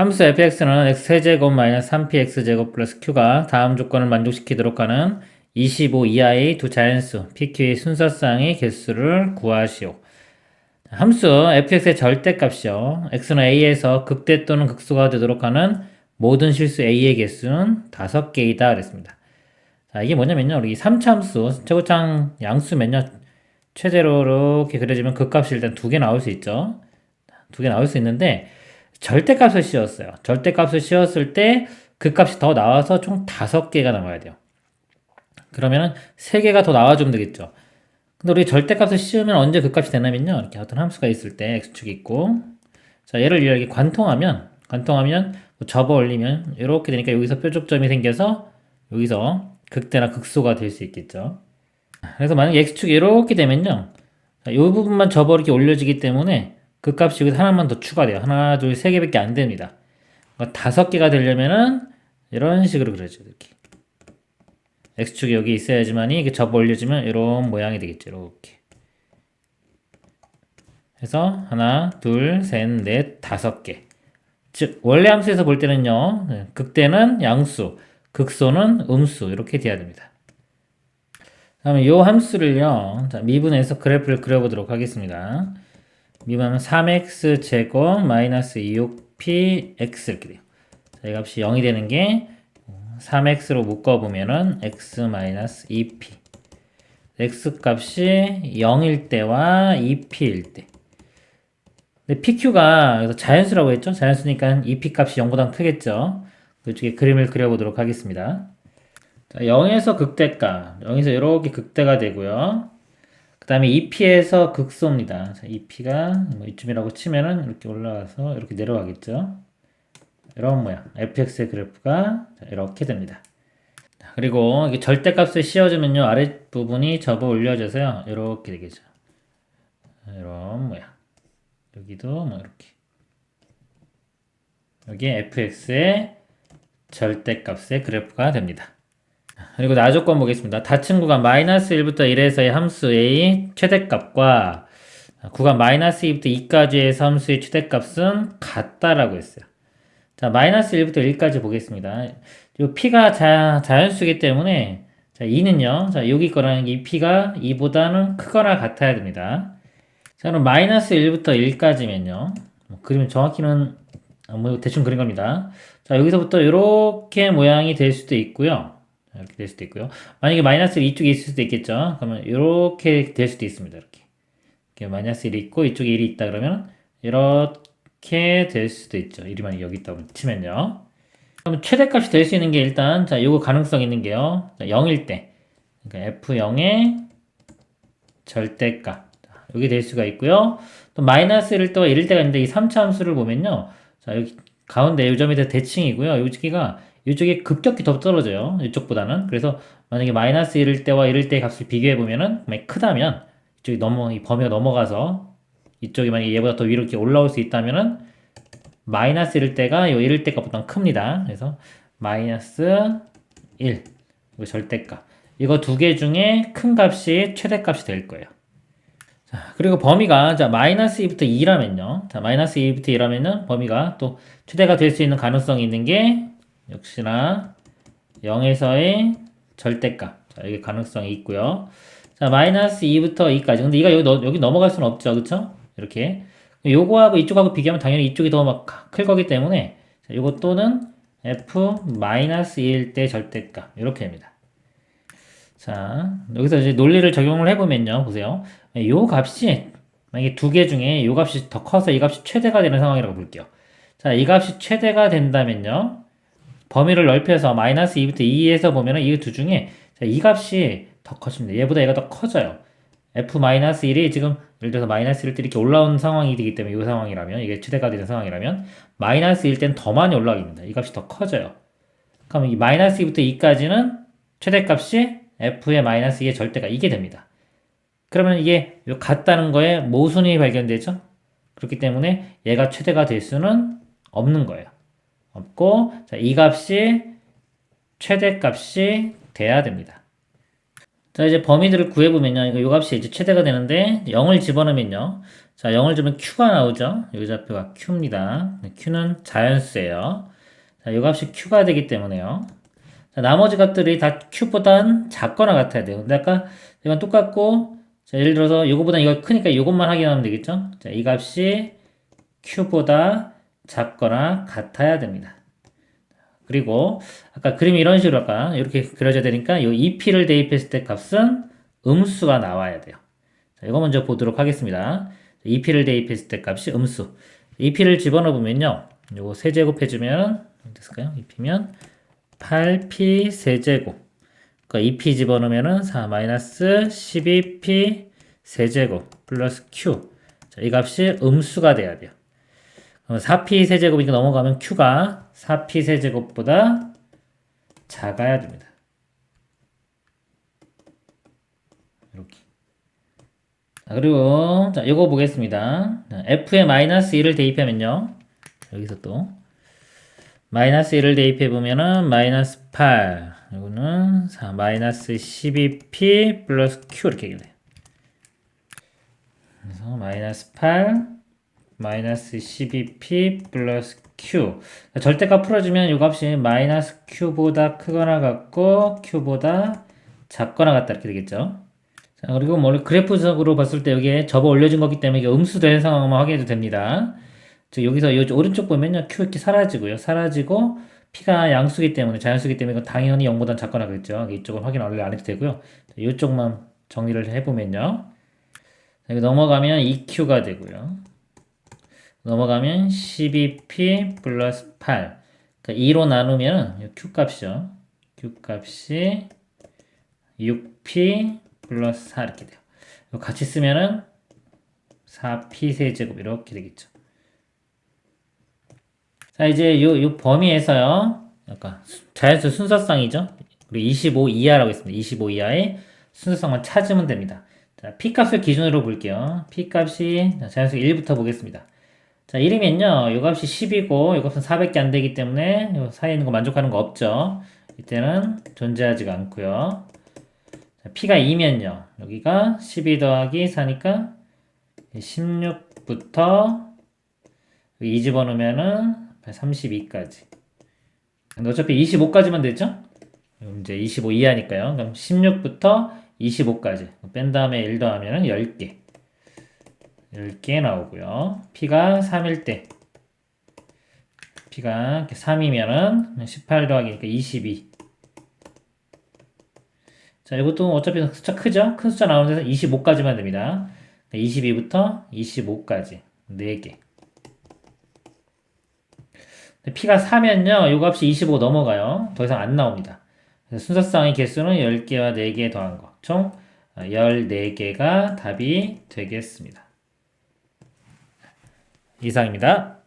함수 fx는 x 세제곱 마이너스 3px제곱 플러스 q가 다음 조건을 만족시키도록 하는 25 이하의 두 자연수 pq의 순서쌍의 개수를 구하시오. 함수 fx의 절대값이요. x는 a에서 극대 또는 극소가 되도록 하는 모든 실수 a의 개수는 5개이다 그랬습니다. 자, 이게 뭐냐면요. 우리 3차함수 최고창 양수면요. 최대로 이렇게 그려지면 극값이 일단 두 개 나올 수 있죠. 두 개 나올 수 있는데 절대값을 씌웠어요. 절대값을 씌웠을 때 그 값이 더 나와서 총 다섯 개가 나와야 돼요. 그러면은 세 개가 더 나와주면 되겠죠. 근데 우리 절대값을 씌우면 언제 그 값이 되냐면요. 이렇게 어떤 함수가 있을 때 x축이 있고 자 얘를 이렇게 관통하면 관통하면 접어 올리면 이렇게 되니까 여기서 뾰족점이 생겨서 여기서 극대나 극소가 될 수 있겠죠. 그래서 만약 x축이 이렇게 되면요. 자, 이 부분만 접어 이렇게 올려지기 때문에 그 값이 여기서 하나만 더 추가돼요. 하나, 둘, 세 개밖에 안 됩니다. 그러니까 다섯 개가 되려면은 이런 식으로 그려죠. 이렇게. x축이 여기 있어야지만이 이게 접어 올려지면 이런 모양이 되겠죠. 이렇게. 해서 하나, 둘, 셋, 넷, 다섯 개. 즉 원래 함수에서 볼 때는요. 네, 극대는 양수, 극소는 음수 이렇게 돼야 됩니다. 다음에 이 함수를요. 자, 미분해서 그래프를 그려보도록 하겠습니다. 미분하면 3x 제곱 마이너스 26px 이렇게 돼요. 자, 이 값이 0이 되는 게 3x로 묶어보면은 x 마이너스 2p x 값이 0일 때와 2p일 때 근데 pq가 여기서 자연수라고 했죠? 자연수니까 2p 값이 0보다 크겠죠? 이쪽에 그림을 그려보도록 하겠습니다. 자, 0에서 극대값 0에서 이렇게 극대가 되고요. 그 다음에 2p에서 극소입니다. 자, 2p가 뭐 이쯤이라고 치면은 이렇게 올라가서 이렇게 내려가겠죠? 이런 모양 fx의 그래프가 이렇게 됩니다. 그리고 이게 절대값을 씌워주면요 아랫부분이 접어 올려져서요 이렇게 되겠죠. 이런 모양 여기도 뭐 이렇게 여기 fx의 절대값의 그래프가 됩니다. 그리고 나조건 보겠습니다. 닫힌 구간 마이너스 1부터 1에서의 함수 a 최대값과 구간 마이너스 2부터 2까지의 함수의 최대값은 같다라고 했어요. 자, 마이너스 1부터 1까지 보겠습니다. 이 p가 자, 자연수기 때문에 자, 2는요. 자, 여기 거라는 이 p가 2보다는 크거나 같아야 됩니다. 자, 그럼 마이너스 1부터 1까지면요. 뭐, 그림은 정확히는 아, 뭐 대충 그린 겁니다. 자, 여기서부터 이렇게 모양이 될 수도 있고요. 이렇게 될 수도 있고요. 만약에 마이너스 1 이쪽에 있을 수도 있겠죠. 그러면 이렇게 될 수도 있습니다. 이렇게. 이렇게 마이너스 1이 있고 이쪽에 1이 있다 그러면 이렇게 될 수도 있죠. 1이 만약에 여기 있다고 치면요. 그럼 최대값이 될 수 있는 게 일단 자, 요거 가능성 있는 게요. 자, 0일 때. 그러니까 F0의 절대값. 자, 여기 될 수가 있고요. 또 마이너스 1일 때와 1일 때가 있는데 이 3차 함수를 보면요. 자, 여기 가운데 요 점이 대칭이고요. 여기가 이쪽에 급격히 더 떨어져요. 이쪽보다는. 그래서 만약에 마이너스 1일 때와 1일 때의 값을 비교해 보면은 크다면 이쪽이 넘어 이 범위가 넘어가서 이쪽이 만약에 얘보다 더 위로 이렇게 올라올 수 있다면은 마이너스 1일 때가 요 1일 때 값보다 큽니다. 그래서 마이너스 1 이거 절대값 이거 두 개 중에 큰 값이 최대값이 될 거예요. 자, 그리고 범위가 자 마이너스 2부터 2라면요. 자 마이너스 2부터 2라면은 범위가 또 최대가 될 수 있는 가능성이 있는 게 역시나 0에서의 절대값. 자, 이게 가능성이 있고요. 자, 마이너스 2부터 2까지. 근데 이가 여기, 너, 여기 넘어갈 수는 없죠. 그쵸? 이렇게. 요거하고 이쪽하고 비교하면 당연히 이쪽이 더 막 클 거기 때문에 자, 요거 또는 f 마이너스 2일 때 절대값. 이렇게 됩니다. 자, 여기서 이제 논리를 적용을 해보면요. 보세요. 요 값이 만약에 두 개 중에 요 값이 더 커서 이 값이 최대가 되는 상황이라고 볼게요. 자, 이 값이 최대가 된다면요. 범위를 넓혀서 마이너스 2부터 2에서 보면은 이 두 중에 자, 이 값이 더 커집니다. 얘보다 얘가 더 커져요. f-1이 지금 예를 들어서 마이너스 1때 이렇게 올라온 상황이 되기 때문에 이 상황이라면 이게 최대가 되는 상황이라면 마이너스 1 때는 더 많이 올라가게 됩니다. 이 값이 더 커져요. 그럼 이 마이너스 2부터 2까지는 최대값이 f의 마이너스 2의 절대가 이게 됩니다. 그러면 이게 같다는 거에 모순이 발견되죠? 그렇기 때문에 얘가 최대가 될 수는 없는 거예요. 없고 자, 이 값이 최대값이 돼야 됩니다. 자 이제 범위들을 구해보면요. 요 값이 이제 최대가 되는데 0을 집어넣으면요. 자, 0을 주면 Q가 나오죠. 여기 좌표가 Q입니다. Q는 자연수예요. 자, 이 값이 Q가 되기 때문에요. 자, 나머지 값들이 다 Q보단 작거나 같아야 돼요. 근데 아까 이건 똑같고, 자, 예를 들어서 이거보다 이거 크니까 이것만 확인하면 되겠죠? 자, 이 값이 Q보다 작거나 같아야 됩니다. 그리고 아까 그림이 이런 식으로 아까 이렇게 그려져야 되니까 이 EP를 대입했을 때 값은 음수가 나와야 돼요. 자, 이거 먼저 보도록 하겠습니다. EP를 대입했을 때 값이 음수. EP를 집어넣어 보면요. 요거 세제곱 해주면 됐을까요? EP면 8P 세제곱. 그러니까 EP 집어넣으면은 4 마이너스 12P 세제곱 플러스 Q. 자, 이 값이 음수가 돼야 돼요. 그럼 4P 세제곱이니까 넘어가면 Q가 4P 세제곱보다 작아야 됩니다. 이렇게. 자, 그리고 자, 이거 보겠습니다. 자, F에 마이너스 1을 대입하면요. 여기서 또 마이너스 1을 대입해 보면은 마이너스 8 이거는 4 마이너스 12p 플러스 q 이렇게 돼요. 그래서 마이너스 8 마이너스 12p 플러스 q 절대값 풀어주면 이 값이 마이너스 q보다 크거나 같고 q보다 작거나 같다 이렇게 되겠죠. 자 그리고 뭐 그래프적으로 봤을 때 여기에 접어 올려진 거기 때문에 이게 음수된 상황만 확인해도 됩니다. 즉 여기서 이 오른쪽 보면요. q 이렇게 사라지고요. 사라지고 p가 양수기 때문에 자연수기 때문에 이건 당연히 0보다 작거나 그랬죠. 이쪽은 확인 원래 안 해도 되고요. 이쪽만 정리를 해보면요. 여기 넘어가면 2q가 되고요 넘어가면 12p 플러스 8 그러니까 2로 나누면 q 값이죠 q 값이 6p 플러스 4 이렇게 돼요 같이 쓰면은 4p 세제곱 이렇게 되겠죠 자, 이제 요, 요 범위에서요. 약간 자연수 순서상이죠. 우리 25 이하라고 했습니다. 25 이하의 순서상만 찾으면 됩니다. 자, P값을 기준으로 볼게요. P값이 자연수 1부터 보겠습니다. 자, 1이면요. 요 값이 10이고 요 값은 400개 안 되기 때문에 요 사이에 있는 거 만족하는 거 없죠. 이때는 존재하지가 않고요. 자, P가 2면요. 여기가 12 더하기 4니까 16부터 2 집어넣으면은 32까지. 근데 어차피 25까지만 됐죠? 이제 25 이하니까요. 그럼 16부터 25까지. 뺀 다음에 1 더하면 10개. 10개 나오고요. P가 3일 때. P가 3이면은 18 더하기 니까 22. 자, 이것도 어차피 숫자 크죠? 큰 숫자 나오는 데서 25까지만 됩니다. 22부터 25까지. 4개. P가 4면요, 요 값이 25 넘어가요. 더 이상 안 나옵니다. 순서상의 개수는 10개와 4개 더한 거. 총 14개가 답이 되겠습니다. 이상입니다.